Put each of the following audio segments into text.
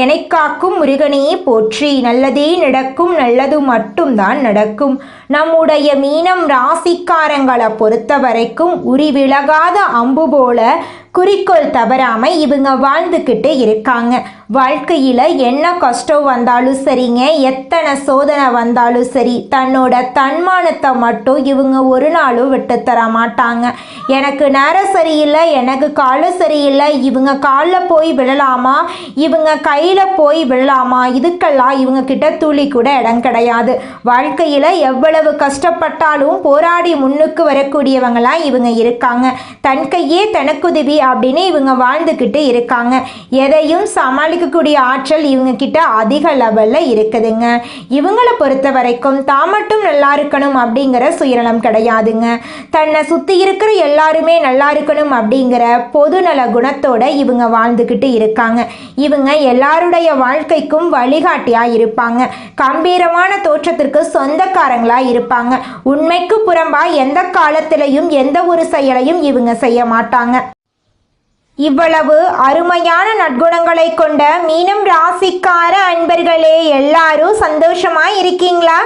என்னை காக்கும் முருகனே போற்றி. நல்லதே நடக்கும் நல்லது மட்டும்தான் நடக்கும். நம்முடைய மீனம் ராசிக்காரங்களை பொறுத்த வரைக்கும் உரி விலகாத அம்பு போல குறிக்கோள் தவறாமல் இவங்க வாழ்ந்துக்கிட்டு இருக்காங்க. வாழ்க்கையில் என்ன கஷ்டம் வந்தாலும் சரிங்க எத்தனை சோதனை வந்தாலும் சரி தன்னோட தன்மானத்தை மட்டும் இவங்க ஒரு நாளும் விட்டு தர மாட்டாங்க. எனக்கு நேரம் சரியில்லை எனக்கு காலம் சரியில்லை இவங்க காலில் போய் விழலாமா இவங்க கையில் போய் விழலாமா இதுக்கெல்லாம் இவங்க கிட்ட துளி கூட இடம் கிடையாது. வாழ்க்கையில் எவ்வளவு கஷ்டப்பட்டாலும் போராடி முன்னுக்கு வரக்கூடியவங்களாம் இவங்க இருக்காங்க. தன் கையே தனக்குதவி அப்படின்னு இவங்க வாழ்ந்துக்கிட்டு இருக்காங்க. எதையும் சமாளி சமாளிக்கக்கூடிய ஆற்றல் இவங்க கிட்ட அதிக லெவலில் இருக்குதுங்க. இவங்களை பொறுத்த வரைக்கும் தான் மட்டும் நல்லா இருக்கணும் அப்படிங்கிற சுயநலம் கிடையாதுங்க. தன்னை சுற்றி இருக்கிற எல்லாருமே நல்லா இருக்கணும் அப்படிங்கிற பொதுநல குணத்தோட இவங்க வாழ்ந்துக்கிட்டு இருக்காங்க. இவங்க எல்லாருடைய வாழ்க்கைக்கும் வழிகாட்டியாக இருப்பாங்க. கம்பீரமான தோற்றத்திற்கு சொந்தக்காரங்களாக இருப்பாங்க. உண்மைக்கு புறம்பா எந்த காலத்திலையும் எந்த ஒரு செயலையும் இவங்க செய்ய மாட்டாங்க. இவ்வளவு அருமையான நற்குணங்களை கொண்ட மீனம் ராசிக்கார அன்பர்களே எல்லாரும் சந்தோஷமா இருக்கீங்களா?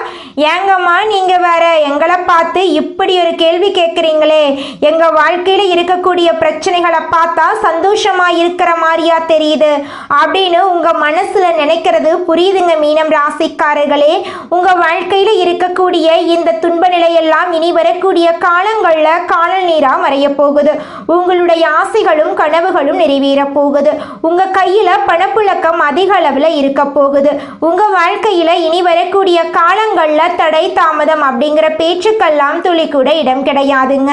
ஏங்கம்மா நீங்க வேற எங்களை பார்த்து இப்படி ஒரு கேள்வி கேட்குறீங்களே. எங்க வாழ்க்கையில இருக்கக்கூடிய பிரச்சனைகளை பார்த்தா சந்தோஷமா இருக்கிற மாதிரியா தெரியுது அப்படின்னு உங்க மனசுல நினைக்கிறது புரியுதுங்க மீனம் ராசிக்காரர்களே. உங்க வாழ்க்கையில இருக்கக்கூடிய இந்த எல்லாம் இனி வரக்கூடிய காலங்களில் காணல் நீரா மறைய போகுது. உங்களுடைய ஆசைகளும் கனவுகளும் நிறைவேற போகுது. உங்க கையில பணப்புழக்கம் அதிக அளவில் இருக்க போகுது. உங்க வாழ்க்கையில இனி வரக்கூடிய காலங்களில் தடை தாமதம் அப்படிங்கிற பேச்சுக்கெல்லாம் துளி கூட இடம் கிடையாதுங்க.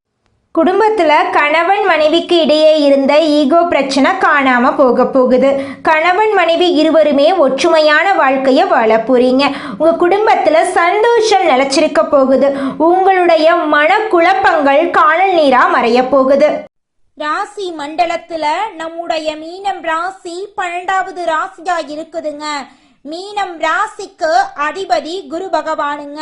குடும்பத்தில் கணவன் மனைவிக்கு இடையே இருந்த ஈகோ பிரச்சனை காணாமல் போக போகுது. கணவன் மனைவி இருவருமே ஒற்றுமையான வாழ்க்கையை வாழ போகிறீங்க உங்கள் குடும்பத்தில் சந்தோஷம் நிலச்சிருக்க போகுது. உங்களுடைய மனக்குழப்பங்கள் காணல் நீராக மறைய போகுது. ராசி மண்டலத்துல நம்முடைய மீனம் ராசி பன்னெண்டாவது ராசியா இருக்குதுங்க. மீனம் ராசிக்கு அதிபதி குரு பகவானுங்க.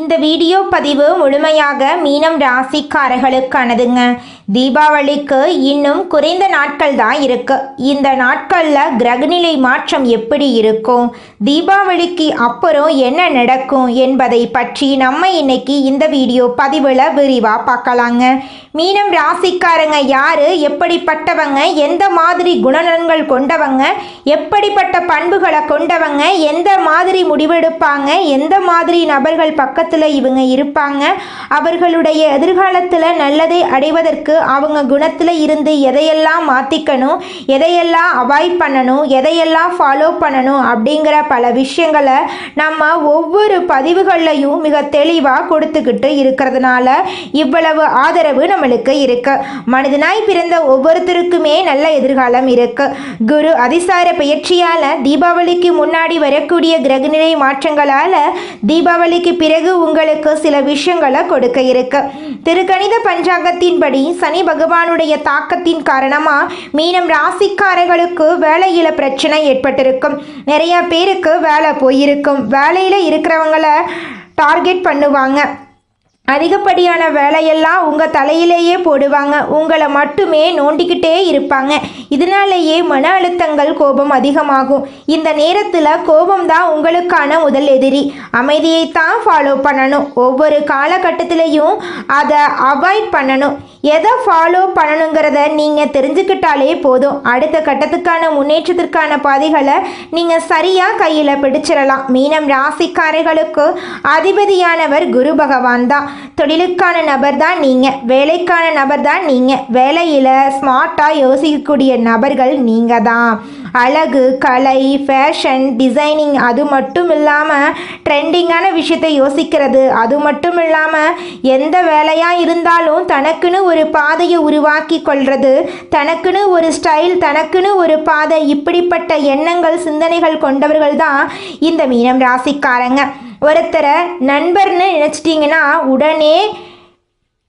இந்த வீடியோ பதிவு முழுமையாக மீனம் ராசிக்காரர்களுக்கானதுங்க. தீபாவளிக்கு இன்னும் குறைந்த நாட்கள் தான் இருக்கு. இந்த நாட்களில் கிரகநிலை மாற்றம் எப்படி இருக்கும்? தீபாவளிக்கு அப்புறம் என்ன நடக்கும் என்பதை பற்றி நம்ம இன்னைக்கு இந்த வீடியோ பதிவில் விரிவாக பார்க்கலாங்க. மீனம் ராசிக்காரங்க யார்? எப்படிப்பட்டவங்க? எந்த மாதிரி குணநலன்கள் கொண்டவங்க? எப்படிப்பட்ட பண்புகளை கொண்டவங்க? எந்த மாதிரி முடிவெடுப்பாங்க? எந்த மாதிரி நபர்கள் பக்கத்தில் உலகத்தில் இவங்க இருப்பாங்க. அவர்களுடைய எதிர்காலத்தில் நல்லதை அடைவதற்கு அவங்க குணத்தில் இருந்து எதையெல்லாம் மாற்றிக்கணும் எதையெல்லாம் அவாய்ட் பண்ணணும் எதையெல்லாம் ஃபாலோ பண்ணணும் அப்படிங்கிற பல விஷயங்களை நம்ம ஒவ்வொரு பதிவுகள்லையும் மிக தெளிவாக கொடுத்துக்கிட்டு இருக்கிறதுனால இவ்வளவு ஆதரவு நம்மளுக்கு இருக்கு. மனிதனாய் பிறந்த ஒவ்வொருத்தருக்குமே நல்ல எதிர்காலம் இருக்கு. குரு அதிசார பயிற்சியால் தீபாவளிக்கு முன்னாடி வரக்கூடிய கிரகநிலை மாற்றங்களால் தீபாவளிக்கு பிறகு உங்களுக்கு சில விஷயங்களை கொடுக்க இருக்கு. திருக்கணித பஞ்சாங்கத்தின்படி சனி பகவானுடைய தாக்கத்தின் காரணமாக மீனம் ராசிக்காரர்களுக்கு வேலையில பிரச்சனை ஏற்பட்டிருக்கும். நிறைய பேருக்கு வேலை போயிருக்கும். வேலையில் இருக்கிறவங்கள டார்கெட் பண்ணுவாங்க. அதிகப்படியான வேலையெல்லாம் உங்கள் தலையிலேயே போடுவாங்க. உங்களை மட்டுமே நோண்டிக்கிட்டே இருப்பாங்க. இதனாலேயே மன அழுத்தங்கள் கோபம் அதிகமாகும். இந்த நேரத்தில் கோபம் தான் உங்களுக்கான முதல் எதிரி. அமைதியை தான் ஃபாலோ பண்ணணும். ஒவ்வொரு காலகட்டத்திலையும் அதை அவாய்ட் பண்ணணும். எதை ஃபாலோ பண்ணணுங்கிறத நீங்கள் தெரிஞ்சுக்கிட்டாலே போதும். அடுத்த கட்டத்துக்கான முன்னேற்றத்திற்கான பாதைகளை நீங்கள் சரியாக கையில் பிடிச்சிடலாம். மீனம் ராசிக்காரர்களுக்கு அதிபதியானவர் குரு பகவான் தான். தொழிலுக்கான நபர் தான் நீங்கள் வேலைக்கான நபர் தான் நீங்கள் வேலையில் ஸ்மார்ட்டாக யோசிக்கக்கூடிய நபர்கள் நீங்கள் தான் அழகு கலை ஃபேஷன் டிசைனிங் அது மட்டும் இல்லாமல் ட்ரெண்டிங்கான விஷயத்தை யோசிக்கிறது. அது மட்டும் இல்லாமல் எந்த வேலையாக இருந்தாலும் தனக்குன்னு ஒரு பாதையை உருவாக்கி கொள்வது தனக்குன்னு ஒரு ஸ்டைல் தனக்குன்னு ஒரு பாதை இப்படிப்பட்ட எண்ணங்கள் சிந்தனைகள் கொண்டவர்கள் தான் இந்த மீனம் ராசிக்காரங்க. ஒருத்தரை நண்பர்னு நினச்சிட்டிங்கன்னா உடனே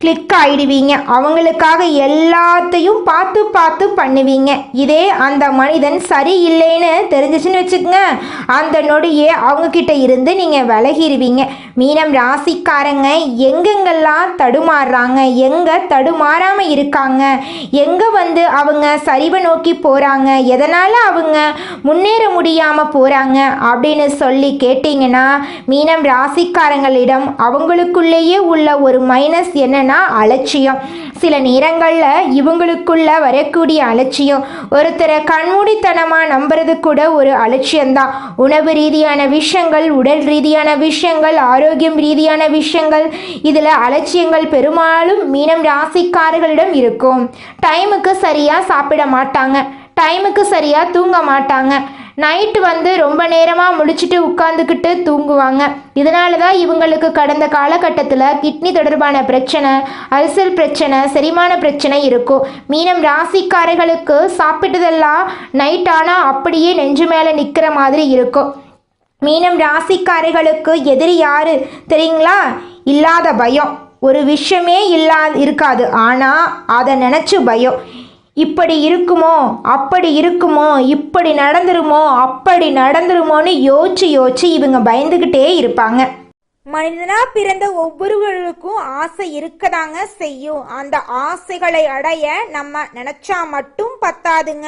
கிளிக் ஆகிடுவீங்க அவங்களுக்காக எல்லாத்தையும் பார்த்து பார்த்து பண்ணுவீங்க. இதே அந்த மனிதன் சரியில்லைன்னு தெரிஞ்சிச்சுன்னு வச்சுக்கோங்க. அந்த நொடியே அவங்கக்கிட்ட இருந்து நீங்கள் விலகிடுவீங்க மீனம் ராசிக்காரங்க எங்கெங்கெல்லாம் தடுமாறுறாங்க எங்கே தடுமாறாமல் இருக்காங்க எங்கே வந்து அவங்க சரிவை நோக்கி போகிறாங்க எதனால் அவங்க முன்னேற முடியாமல் போகிறாங்க அப்படின்னு சொல்லி கேட்டிங்கன்னா மீனம் ராசிக்காரங்களிடம் அவங்களுக்குள்ளேயே உள்ள ஒரு மைனஸ் என்னன்னா அலட்சியம். சில நேரங்களில் இவங்களுக்குள்ள வரக்கூடிய அலட்சியம். ஒருத்தரை கண்மூடித்தனமாக நம்புறது கூட ஒரு அலட்சியம்தான். உணவு ரீதியான விஷயங்கள் உடல் ரீதியான விஷயங்கள் ஆரோக்கியம் ரீதியான விஷயங்கள் இதில் அலட்சியங்கள் பெரும்பாலும் மீனம் ராசிக்காரர்களிடம் இருக்கும். டைமுக்கு சரியாக சாப்பிட மாட்டாங்க. டைமுக்கு சரியாக தூங்க மாட்டாங்க. நைட்டு வந்து ரொம்ப நேரமாக முடிச்சுட்டு உட்காந்துக்கிட்டு தூங்குவாங்க. இதனால தான் இவங்களுக்கு கடந்த காலகட்டத்தில் கிட்னி தொடர்பான பிரச்சனை அல்சர் பிரச்சனை செரிமான பிரச்சனை இருக்கும். மீனம் ராசிக்காரர்களுக்கு சாப்பிட்டதெல்லாம் நைட் ஆனால் அப்படியே நெஞ்சு மேலே நிற்கிற மாதிரி இருக்கும். மீனம் ராசிக்காரர்களுக்கு எதிரி யாரு தெரியுங்களா? இல்லாத பயம். ஒரு விஷயமே இல்லா இருக்காது. ஆனால் அதை நினச்சி பயம். இப்படி இருக்குமோ? அப்படி இருக்குமோ? இப்படி நடந்துருமோ? அப்படி நடந்துருமோன்னு யோசிச்சு யோசிச்சு இவங்க பயந்துக்கிட்டே இருப்பாங்க. மனிதனா பிறந்த ஒவ்வொருவருக்கும் ஆசை இருக்கதாங்க செய்யும். அந்த ஆசைகளை அடைய நம்ம நினைச்சா மட்டும் பத்தாதுங்க.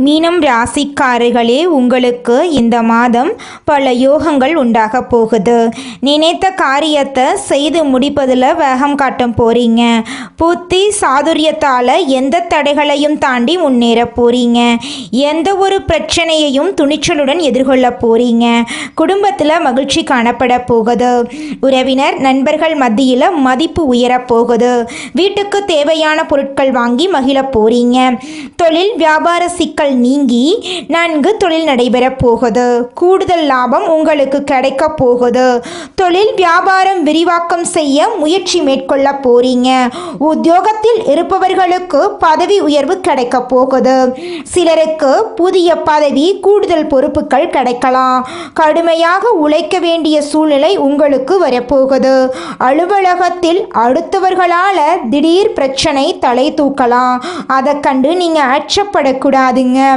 மீனம் ராசிக்காரர்களே உங்களுக்கு இந்த மாதம் பல யோகங்கள் உண்டாக போகுது. நினைத்த காரியத்தை செய்து முடிப்பதில் வேகம் காட்டும் போறீங்க. புத்தி சாதுரியத்தால் எந்த தடைகளையும் தாண்டி முன்னேற போறீங்க. எந்த ஒரு பிரச்சனையையும் துணிச்சலுடன் எதிர்கொள்ள போறீங்க. குடும்பத்தில் மகிழ்ச்சி காணப்பட போகுது. உறவினர் நண்பர்கள் மத்தியில் மதிப்பு உயரப் போகுது. வீட்டுக்கு தேவையான பொருட்கள் வாங்கி மகிழ போறீங்க. தொழில் வியாபார சிக்கல் நீங்கி நன்கு தொழில் நடைபெறப் போகுது. கூடுதல் லாபம் உங்களுக்கு கிடைக்கப் போகுது. தொழில் வியாபாரம் விரிவாக்கம் செய்ய முயற்சி மேற்கொள்ள போறீங்க. உத்தியோகத்தில் இருப்பவர்களுக்கு பதவி உயர்வு கிடைக்க போகுது. சிலருக்கு புதிய பதவி கூடுதல் பொறுப்புகள் கிடைக்கலாம். கடுமையாக உழைக்க வேண்டிய சூழ்நிலை உங்களுக்கு வரப்போகுது. அலுவலகத்தில் அடுத்தவர்களால் திடீர் பிரச்சனை தலை தூக்கலாம். அதை கண்டு நீங்கள் அச்சப்படக்கூடாதுங்க Nga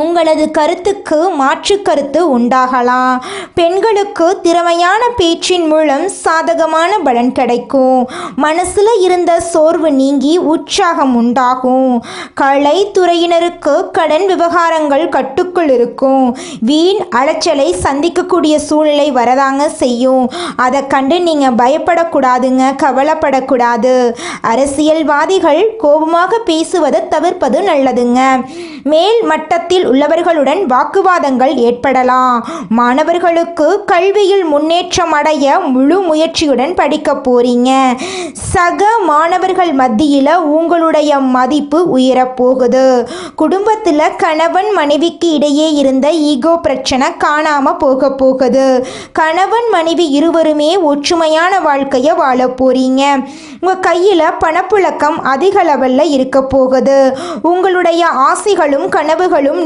உங்களது கருத்துக்கு மாற்று கருத்து உண்டாகலாம். பெண்களுக்கு திறமையான பேச்சின் மூலம் சாதகமான பலன் கிடைக்கும். மனசில் இருந்த சோர்வு நீங்கி உற்சாகம் உண்டாகும். கலைத்துறையினருக்கு கடன் விவகாரங்கள் கட்டுக்குள் இருக்கும். வீண் அலைச்சலை சந்திக்கக்கூடிய சூழ்நிலை வரதாங்க செய்யும். அதை கண்டு நீங்கள் பயப்படக்கூடாதுங்க கவலைப்படக்கூடாது. அரசியல்வாதிகள் கோபமாக பேசுவதை தவிர்ப்பது நல்லதுங்க. மேல் மட்டத்தில் உள்ளவர்களுடன் வாக்குவாதங்கள் ஏற்படலாம். மாணவர்களுக்கு கல்வியில் முன்னேற்றம் அடைய முழு முயற்சியுடன் படிக்க போறீங்க. சக மாணவர்கள் மத்தியில் உங்களுடைய மதிப்பு உயரப் போகுது. குடும்பத்தில் கணவன் மனைவிக்கு இடையே இருந்த ஈகோ பிரச்சனை காணாம போக போகுது. கணவன் மனைவி இருவருமே ஒற்றுமையான வாழ்க்கையை வாழ போறீங்க. உங்கள் கையில் பணப்புழக்கம் அதிக லெவலில் இருக்க போகுது. உங்களுடைய ஆசைகளும் கனவுகளும்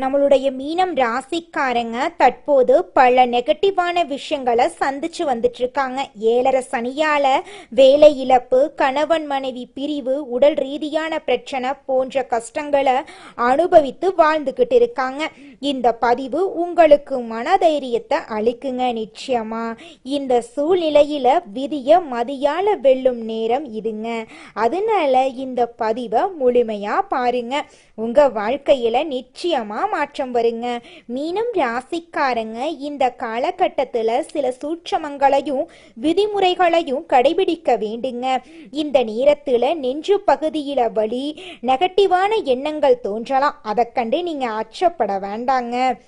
நம்மளுடைய மீனம் ராசிக்காரங்க தற்போது பல நெகட்டிவான விஷயங்களை சந்திச்சு வந்துட்டு இருக்காங்க ஏழரை சனியால வேலை இழப்பு கணவன் மனைவி பிரிவு உடல் ரீதியான பிரச்சனை போன்ற கஷ்டங்களை அனுபவித்து வாழ்ந்துகிட்டு இருக்காங்க. இந்த பதிவு உங்களுக்கு மனதைரியத்தை அளிக்குங்க நிச்சயமா. இந்த சூழ்நிலையில விதிய மதியால வெல்லும் நேரம் இதுங்க. அதனால இந்த பதிவை முழுமையா பாருங்க. உங்க வாழ்க்கையில நிச்சயமா மாற்றம் வருங்க. மீனம் ராசிக்காரங்க இந்த காலகட்டத்தில் சில சூட்சமங்களையும் விதிமுறைகளையும் கடைபிடிக்க வேண்டுங்க. இந்த நேரத்தில் நெஞ்சு பகுதியில் வழி நெகட்டிவான எண்ணங்கள் தோன்றலாம். அதை கண்டு நீங்கள் அச்சப்பட வேண்டாங்க.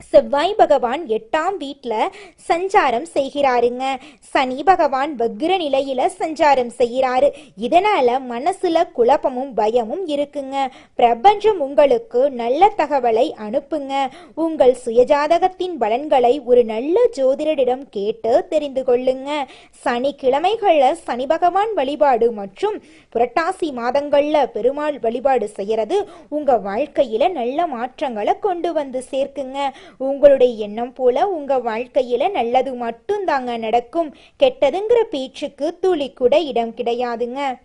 செவ்வாய் பகவான் எட்டாம் வீட்டில் சஞ்சாரம் செய்கிறாருங்க. சனி பகவான் வக்ர நிலையில் சஞ்சாரம் செய்கிறாரு. இதனால் மனசில் குழப்பமும் பயமும் இருக்குங்க. பிரபஞ்சம் உங்களுக்கு நல்ல தகவலை அனுப்புங்க. உங்கள் சுயஜாதகத்தின் பலன்களை ஒரு நல்ல ஜோதிடரிடம் கேட்டு தெரிந்து கொள்ளுங்க. சனிக்கிழமைகளில் சனி பகவான் வழிபாடு மற்றும் புரட்டாசி மாதங்களில் பெருமாள் வழிபாடு செய்கிறது உங்கள் வாழ்க்கையில் நல்ல மாற்றங்களை கொண்டு வந்து சேர்க்குங்க. உங்களுடைய எண்ணம் போல உங்க வாழ்க்கையில நல்லது மட்டும் தாங்க நடக்கும். கெட்டதுங்கிற பேச்சுக்கு துளி கூட இடம் கிடையாதுங்க.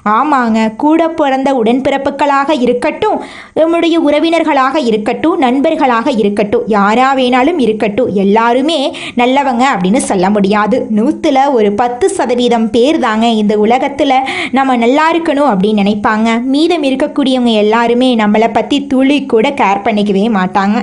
ஆமாங்க கூட பிறந்த உடன்பிறப்புகளாக இருக்கட்டும் நம்முடைய உறவினர்களாக இருக்கட்டும் நண்பர்களாக இருக்கட்டும் யாரா வேணாலும் இருக்கட்டும் எல்லாருமே நல்லவங்க அப்படின்னு சொல்ல முடியாது. நூற்றுல ஒரு பத்து சதவீதம் பேர் தாங்க இந்த உலகத்தில் நம்ம நல்லா இருக்கணும் அப்படின்னு நினைப்பாங்க. மீதம் இருக்கக்கூடியவங்க எல்லாருமே நம்மளை பற்றி துளி கூட கேர் பண்ணிக்கவே மாட்டாங்க.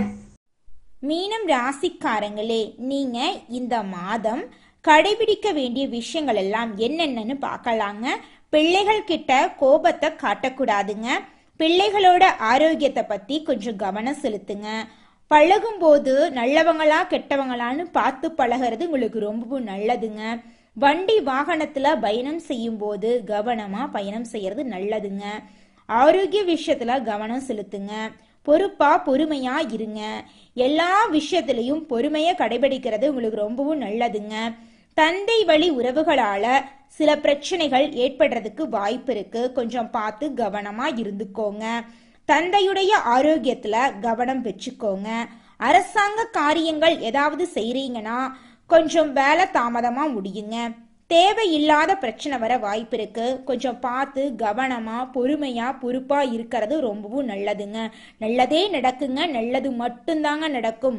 மீனம் ராசிக்காரங்களே நீங்கள் இந்த மாதம் கடைபிடிக்க வேண்டிய விஷயங்கள் எல்லாம் என்னென்னு பார்க்கலாங்க. பிள்ளைகள் கிட்ட கோபத்தை காட்டக்கூடாதுங்க. பிள்ளைகளோட ஆரோக்கியத்தை பத்தி கொஞ்சம் கவனம் செலுத்துங்க. பழகும்போது நல்லவங்களா கெட்டவங்களான்னு பார்த்து பழகிறது உங்களுக்கு ரொம்பவும் நல்லதுங்க. வண்டி வாகனத்துல பயணம் செய்யும் போது கவனமா பயணம் செய்யறது நல்லதுங்க. ஆரோக்கிய விஷயத்துல கவனம் செலுத்துங்க. பொறுப்பா பொறுமையா இருங்க. எல்லா விஷயத்திலையும் பொறுமையை கடைபிடிக்கிறது உங்களுக்கு ரொம்பவும் நல்லதுங்க. தந்தை வழி உறவுகளால சில பிரச்சனைகள் ஏற்படுறதுக்கு வாய்ப்பு இருக்கு. கொஞ்சம் பார்த்து கவனமா இருந்துக்கோங்க. தந்தையுடைய ஆரோக்கியத்துல கவனம் வச்சுக்கோங்க. அரசாங்க காரியங்கள் ஏதாவது செய்றீங்கன்னா கொஞ்சம் வேலை தாமதமா முடியுங்க. தேவையில்லாத பிரச்சனை வர வாய்ப்பு இருக்கு. கொஞ்சம் பார்த்து கவனமா பொறுமையா பொறுப்பா இருக்கிறது ரொம்பவும் நல்லதுங்க. நல்லதே நடக்குங்க. நல்லது மட்டும்தாங்க நடக்கும்.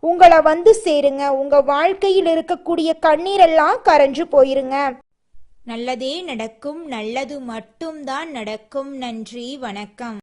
உங்களை வந்து சேருங்க. உங்க வாழ்க்கையில் இருக்கக்கூடிய கண்ணீரெல்லாம் கரைஞ்சு போயிருங்க. நல்லதே நடக்கும். நல்லது மட்டும்தான் நடக்கும். நன்றி. வணக்கம்.